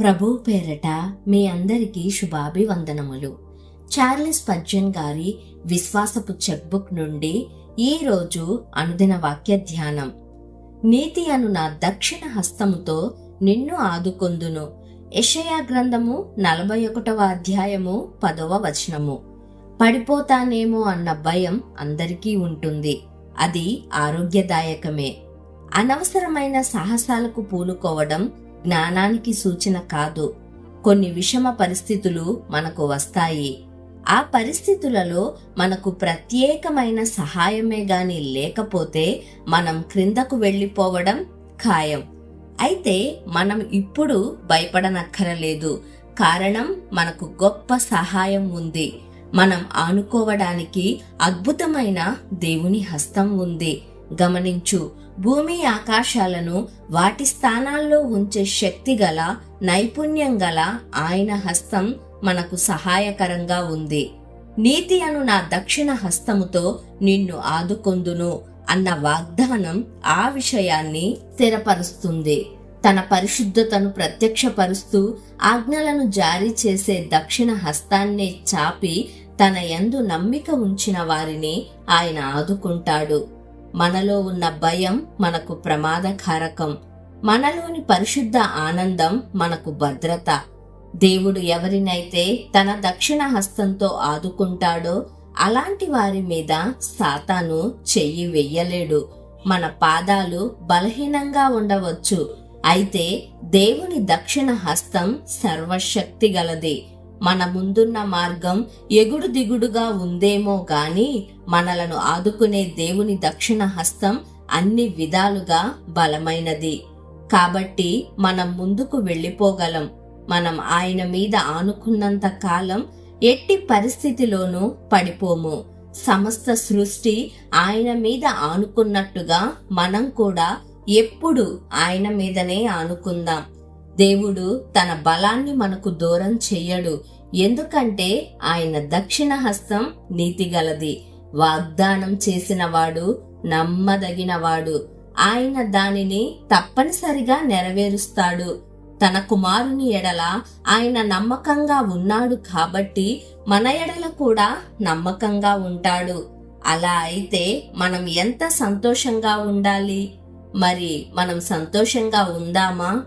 ప్రభు పేరట మీ అందరికీ శుభాభివందనములు. చార్లెస్ పర్జన్ గారి విశ్వాసపు చెక్బుక్ నుండి ఈ రోజు అనుదిన వాక్య ధ్యానం. నీతి అను నా దక్షిణ హస్తముతో నిన్ను ఆదుకొందును. యషయా గ్రంథము నలభై ఒకటవ అధ్యాయము పదవ వచనము. పడిపోతానేమో అన్న భయం అందరికీ ఉంటుంది. అది ఆరోగ్యదాయకమే. అనవసరమైన సాహసాలకు పూనుకోవడం జ్ఞానానికి సూచన కాదు. కొన్ని విషమ పరిస్థితులు మనకు వస్తాయి. ఆ పరిస్థితులలో మనకు ప్రత్యేకమైన సహాయమే గాని లేకపోతే మనం క్రిందకు వెళ్ళిపోవడం ఖాయం. అయితే మనం ఇప్పుడు భయపడనక్కరలేదు. కారణం మనకు గొప్ప సహాయం ఉంది. మనం ఆనుకోవడానికి అద్భుతమైన దేవుని హస్తం ఉంది. గమనించు భూమి ఆకాశాలను వాటి స్థానాల్లో ఉంచే శక్తి గల నైపుణ్యం గల ఆయన హస్తం మనకు సహాయకరంగా ఉంది. నీతి అను నా దక్షిణ హస్తముతో నిన్ను ఆదుకొందును అన్న వాగ్దానం ఆ విషయాన్ని స్థిరపరుస్తుంది. తన పరిశుద్ధతను ప్రత్యక్షపరుస్తూ ఆజ్ఞలను జారీ చేసే దక్షిణ హస్తాన్నే చాపి తన యందు నమ్మిక ఉంచిన వారిని ఆయన ఆదుకుంటాడు. మనలో ఉన్న భయం మనకు ప్రమాదకారకం. మనలోని పరిశుద్ధ ఆనందం మనకు భద్రత. దేవుడు ఎవరినైతే తన దక్షిణ హస్తంతో ఆదుకుంటాడో అలాంటి వారి మీద సాతాను చెయ్యి వెయ్యలేడు మన పాదాలు బలహీనంగా ఉండవచ్చు. అయితే దేవుని దక్షిణ హస్తం సర్వశక్తి గలది. మన ముందున్న మార్గం ఎగుడు దిగుడుగా ఉందేమో గాని మనలను ఆదుకునే దేవుని దక్షిణ హస్తం అన్ని విధాలుగా బలమైనది. కాబట్టి మనం ముందుకు వెళ్ళిపోగలం. మనం ఆయన మీద ఆనుకున్నంత కాలం ఎట్టి పరిస్థితిలోనూ పడిపోము. సమస్త సృష్టి ఆయన మీద ఆనుకున్నట్టుగా మనం కూడా ఎప్పుడు ఆయన మీదనే ఆనుకుందాం. దేవుడు తన బలాన్ని మనకు దూరం చెయ్యడు. ఎందుకంటే ఆయన దక్షిణ హస్తం నీతిగలది. వాగ్దానం చేసినవాడు నమ్మదగినవాడు. ఆయన దానిని తప్పనిసరిగా నెరవేరుస్తాడు. తన కుమారుని ఎడల ఆయన నమ్మకంగా ఉన్నాడు కాబట్టి మన ఎడల కూడా నమ్మకంగా ఉంటాడు. అలా అయితే మనం ఎంత సంతోషంగా ఉండాలి? మరి మనం సంతోషంగా ఉందామా?